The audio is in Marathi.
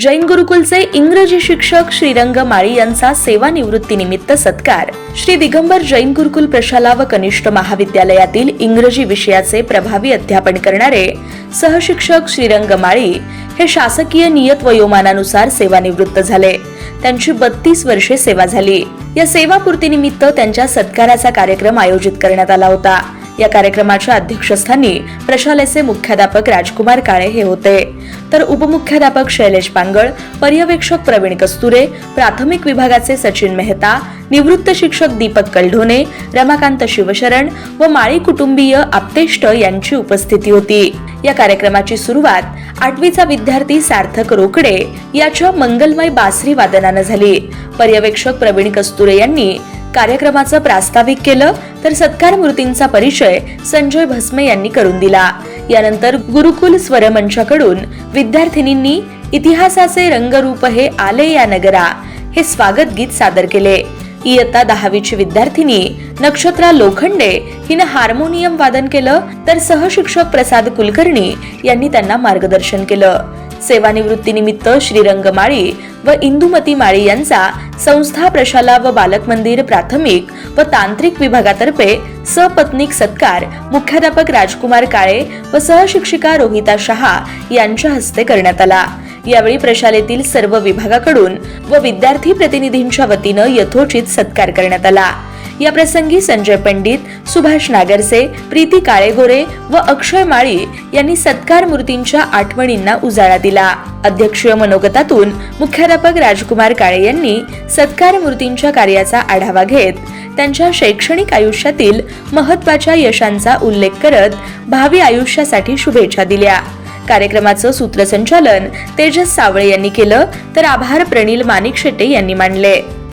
जैन गुरुकुलचे इंग्रजी शिक्षक श्रीरंग माळी यांचा सेवानिवृत्तीनिमित्त सत्कार. श्री दिगंबर जैन गुरुकुल प्रशाला व कनिष्ठ महाविद्यालयातील इंग्रजी विषयाचे प्रभावी अध्यापन करणारे सहशिक्षक श्रीरंग माळी हे शासकीय नियत वयोमानानुसार सेवानिवृत्त झाले. त्यांची बत्तीस वर्षे सेवा झाली. या सेवापूर्तीनिमित्त त्यांच्या सत्काराचा कार्यक्रम आयोजित करण्यात आला होता. या कार्यक्रमाच्या अध्यक्षस्थानी प्रशालेचे मुख्याध्यापक राजकुमार काळे हे होते. तर उपमुख्याध्यापक शैलेश पांगळ पर्यवेक्षक प्रवीण कस्तुरे प्राथमिक विभागाचे सचिन मेहता निवृत्त शिक्षक दीपक कलढोने रमाकांत शिवशरण व माळी कुटुंबीय आप्तेष्ट यांची उपस्थिती होती. या कार्यक्रमाची सुरुवात आठवीचा विद्यार्थी सार्थक रोकडे याच्या मंगलमय बासरी वादनानं झाली. पर्यवेक्षक प्रवीण कस्तुरे यांनी कार्यक्रमाचं प्रास्ताविक केलं तर सत्कार मूर्तींचा परिचय संजय भस्मे यांनी करून दिला. यानंतर गुरुकुल स्वरमंचाकडून विद्यार्थिनींनी इतिहासाचे रंगरूप हे आले या नगरा. हे स्वागत गीत सादर केले. इयत्ता दहावीची विद्यार्थिनी नक्षत्रा लोखंडे हिनं हार्मोनियम वादन केलं तर सहशिक्षक प्रसाद कुलकर्णी यांनी त्यांना मार्गदर्शन केलं. सेवानिवृत्तीनिमित्त श्रीरंग माळी व इंदुमती माळी यांचा संस्था प्रशाला व बालक मंदिर प्राथमिक व तांत्रिक विभागातर्फे सपत्नीक सत्कार मुख्याध्यापक राजकुमार काळे व सहशिक्षिका रोहिता शहा यांच्या हस्ते करण्यात आला. यावेळी प्रशालेतील सर्व विभागाकडून व विद्यार्थी प्रतिनिधींच्या वतीनं यथोचित सत्कार करण्यात आला. या प्रसंगी संजय पंडित सुभाष नागरसे प्रीती काळेगोरे व अक्षय माळी यांनी सत्कार मूर्तींच्या आठवणींना उजाळा दिला. अध्यक्षीय मनोगतातून मुख्याध्यापक राजकुमार काळे यांनी सत्कार मूर्तींच्या कार्याचा आढावा घेत त्यांच्या शैक्षणिक आयुष्यातील महत्त्वाच्या यशांचा उल्लेख करत भावी आयुष्यासाठी शुभेच्छा दिल्या. कार्यक्रमाचं सूत्रसंचालन तेजस सावळे यांनी केलं तर आभार प्रणील माणिक शेट्टे यांनी मानले